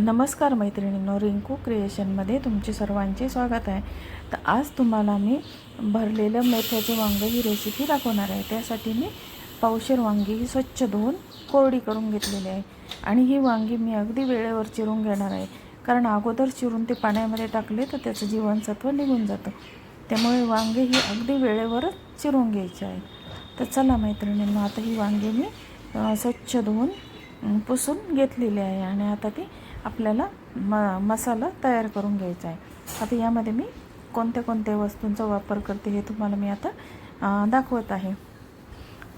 नमस्कार मैत्रिणींनो रिंकू क्रिएशनमध्ये तुमचे सर्वांचे स्वागत आहे. तर आज तुम्हाला मी भरलेलं मेथ्याचं वांगं ही रेसिपी दाखवणार आहे. त्यासाठी मी पावशेर वांगी ही स्वच्छ धुवून कोरडी करून घेतलेली आहे. आणि ही वांगी मी अगदी वेळेवर चिरून घेणार आहे. कारण अगोदर चिरून ते पाण्यामध्ये टाकले तर त्याचं जीवनसत्व निघून जातं. त्यामुळे वांगे ही अगदी वेळेवरच चिरून घ्यायची आहे तर चला मैत्रिणींनो आता ही वांगी मी स्वच्छ धुवून पुसून घेतलेली आहे. आणि आता ती आपल्याला म मसाला तयार करून घ्यायचा आहे. आता यामध्ये मी कोणत्या कोणत्या वस्तूंचा वापर करते हे तुम्हाला मी आता दाखवत आहे.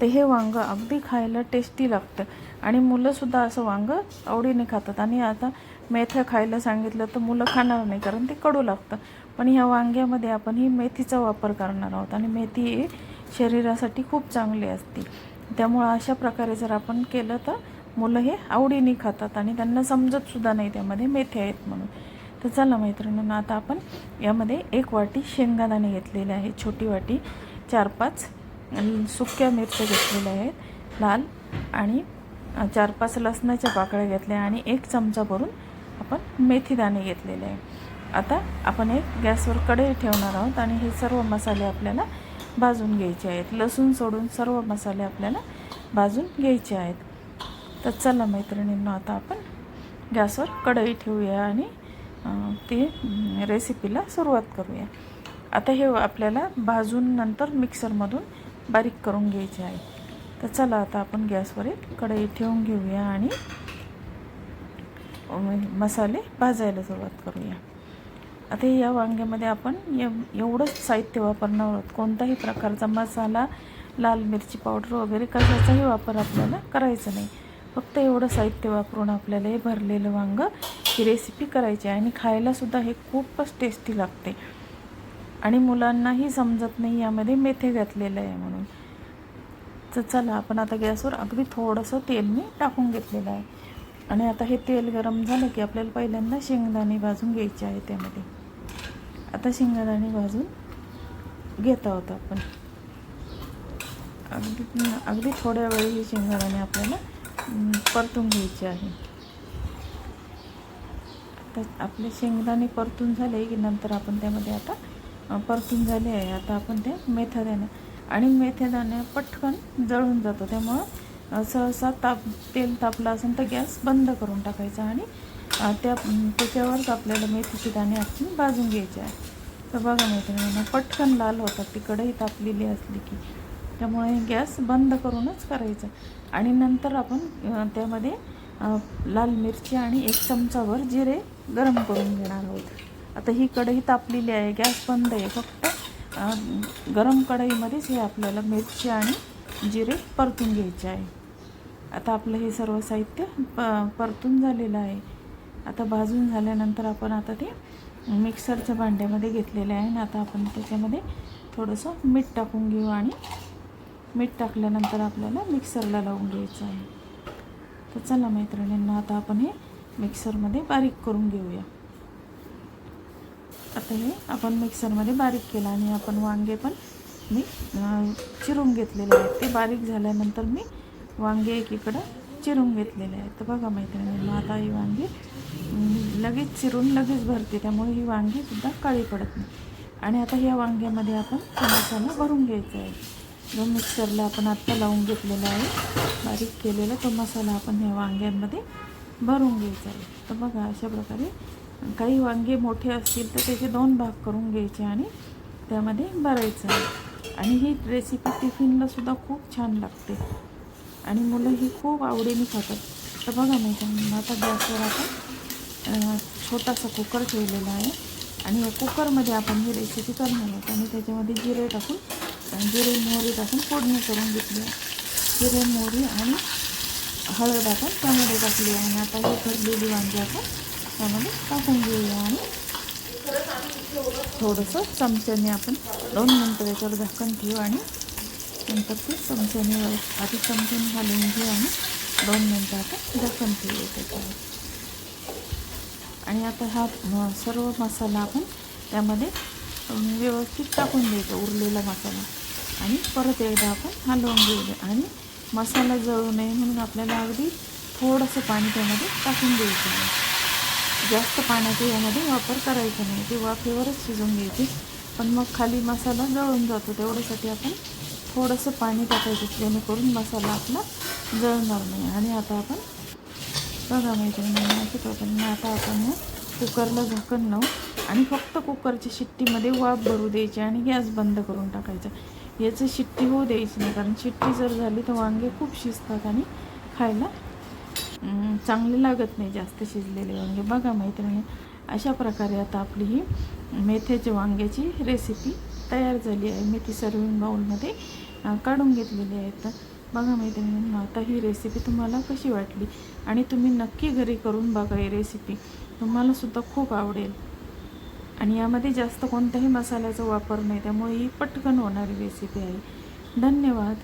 तर हे वांगं अगदी खायला टेस्टी लागतं. आणि मुलंसुद्धा असं वांगं आवडीने खातात. आणि आता मेथ्या खायला सांगितलं तर मुलं खाणार नाही कारण ते कडू लागतं. पण ह्या वांग्यामध्ये आपण ही मेथीचा वापर करणार आहोत. आणि मेथी ही शरीरासाठी खूप चांगली असते. त्यामुळं अशा प्रकारे जर आपण केलं तर मुलं हे आवडीने खातात आणि त्यांना समजतसुद्धा नाही त्यामध्ये मेथ्या आहेत म्हणून. तर चला मैत्रिणींनो आता आपण यामध्ये एक वाटी शेंगादाणे घेतलेले आहे छोटी वाटी चार पाच सुक्या मिरच्या घेतलेल्या आहेत लाल आणि चार पाच लसणाच्या पाकळ्या घेतल्या आणि एक चमचा भरून आपण मेथीदाणे घेतलेले आहे. आता आपण एक गॅसवर कढई ठेवणार आहोत आणि हे सर्व मसाले आपल्याला भाजून घ्यायचे आहेत. लसूण सोडून सर्व मसाले आपल्याला भाजून घ्यायचे आहेत. तर चला मैत्रिणींनो आता आपण गॅसवर कढई ठेवूया आणि ती रेसिपीला सुरुवात करूया. आता हे आपल्याला भाजून नंतर मिक्सरमधून बारीक करून घ्यायचे आहे. तर चला आता आपण गॅसवर एक कढई ठेवून घेऊया आणि मसाले भाजायला सुरुवात करूया. आता या वांग्यामध्ये आपण एवढंच साहित्य वापरणार आहोत. कोणताही प्रकारचा मसाला लाल मिरची पावडर वगैरे कशाचाही वापर आपल्याला करायचा नाही. फक्त एवढं साहित्य वापरून आपल्याला हे भरलेलं वांगं ही रेसिपी करायची आहे. आणि खायलासुद्धा हे खूपच टेस्टी लागते. आणि मुलांनाही समजत नाही यामध्ये मेथे घातलेलं आहे म्हणून. तर चला आपण आता गॅसवर अगदी थोडंसं तेल मी टाकून घेतलेलं आहे. आणि आता हे तेल गरम झालं की आपल्याला पहिल्यांदा शेंगदाणे भाजून घ्यायचे आहे त्यामध्ये. आता शेंगदाणे भाजून घेत आहोत आपण. अगदी अगदी थोड्या वेळ ही शेंगदाणे आपल्याला परतून घ्यायचे आहे. तर आपले शेंगदाणे परतून झाले की नंतर आपण त्यामध्ये आता परतून झाले आहे. आता आपण ते मेथ्यादाणे आणि मेथ्यादाणे पटकन जळून जातो. त्यामुळं सहसा ताप तेल तापलं असेल तर गॅस बंद करून टाकायचा आणि त्या त्याच्यावरच आपल्याला मेथीचे दाणे आपण भाजून घ्यायचे आहे. तर बघा मैत्रिणींनो पटकन लाल होतात. ती कढई तापलेली असली की त्यामुळे गॅस बंद करूनच करायचं. आणि नंतर आपण त्यामध्ये लाल मिरची आणि एक चमचाभर जिरे गरम करून घेणार आहोत. आता ही कढई तापलेली आहे गॅस बंद आहे. फक्त गरम कढईमध्येच हे आपल्याला मिरची आणि जिरे परतून घ्यायचे आहे. आता आपलं हे सर्व साहित्य प परतून झालेलं आहे. आता भाजून झाल्यानंतर आपण आता ते मिक्सरच्या भांड्यामध्ये घेतलेलं आहे. आणि आता आपण त्याच्यामध्ये थोडंसं मीठ टाकून घेऊ आणि मीठ टाकल्यानंतर आपल्याला मिक्सरला लावून घ्यायचं आहे. तर चला मैत्रिणींना आता आपण हे मिक्सरमध्ये बारीक करून घेऊया. आता हे आपण मिक्सरमध्ये बारीक केलं आणि आपण वांगे पण मी चिरून घेतलेले आहेत. ते बारीक झाल्यानंतर मी वांगे एकीकडं चिरून घेतलेले आहेत. तर बघा मैत्रिणींना आता ही वांगी लगेच चिरून लगेच भरते. त्यामुळे ही वांगीसुद्धा काळी पडत नाही. आणि आता ह्या वांग्यामध्ये आपण मसाला भरून घ्यायचा आहे. जो मिक्सरला आपण आत्ता लावून घेतलेला आहे. बारीक केलेला तो मसाला आपण ह्या वांग्यांमध्ये भरून घ्यायचा आहे. तर बघा अशा प्रकारे काही वांगे मोठे असतील तर त्याचे दोन भाग करून घ्यायचे आणि त्यामध्ये भरायचं आहे. आणि ही रेसिपी टिफिनलासुद्धा खूप छान लागते. आणि मुलं ही खूप आवडीने खातात. तर बघा नाही आता गॅसवर आपण छोटासा कुकर ठेवलेला आहे. आणि या कुकरमध्ये आपण ही रेसिपी करणार आहोत. आणि त्याच्यामध्ये जिरे टाकून आणि जिरे मोहरी टाकून फोडणी करून घेतली जिरे मोहरी आणि हळद टाकून त्यामध्ये टाकली आणि आता हे भरलेली वांगी आपण त्यामध्ये टाकून घेऊया. आणि थोडंसं चमच्याने आपण दोन मिनटं त्याच्यावर झाकण ठेवू आणि नंतर ते चमच्याने आधी चमच्याने घालून घेऊ आणि दोन मिनटं आता झाकण ठेवू त्याच्यावर. आणि आता हा सर्व मसाला आपण त्यामध्ये व्यवस्थित टाकून द्यायचा उरलेला मसाला. आणि परत एकदा आपण हलवून घेऊया आणि मसाला जळू नये म्हणून आपल्याला अगदी थोडंसं पाणी त्यामध्ये टाकून द्यायचं आहे. जास्त पाण्याचा यामध्ये वापर करायचा नाही ती वाफेवरच शिजवून घ्यायची. पण मग खाली मसाला जळून जातो तेवढ्यासाठी आपण थोडंसं पाणी टाकायचं जेणेकरून मसाला आपला जळणार नाही. आणि आता आपण बघा माहिती प्रकारे आता आपण हे कुकरला झाकण लावू आणि फक्त कुकरच्या शिट्टीमध्ये वाफ भरू द्यायची आणि गॅस बंद करून टाकायचा. याचं शिट्टी होऊ द्यायची नाही कारण शिट्टी जर झाली तर वांगे खूप शिजतात आणि खायला चांगले लागत नाही जास्त शिजलेले वांगे. बघा मैत्रिणी अशा प्रकारे आता आपली ही मेथ्याच्या वांग्याची रेसिपी तयार झाली आहे. मी ती सर्विंग बाउलमध्ये काढून घेतलेली आहे तर बघा मैत्रिणी आता ही रेसिपी तुम्हाला कशी वाटली? आणि तुम्ही नक्की घरी करून बघा ही रेसिपी तुम्हालासुद्धा खूप आवडेल. आणि यामध्ये जास्त कोणत्याही मसाल्याचा वापर नाही त्यामुळे ही पटकन होणारी रेसिपी आहे. धन्यवाद.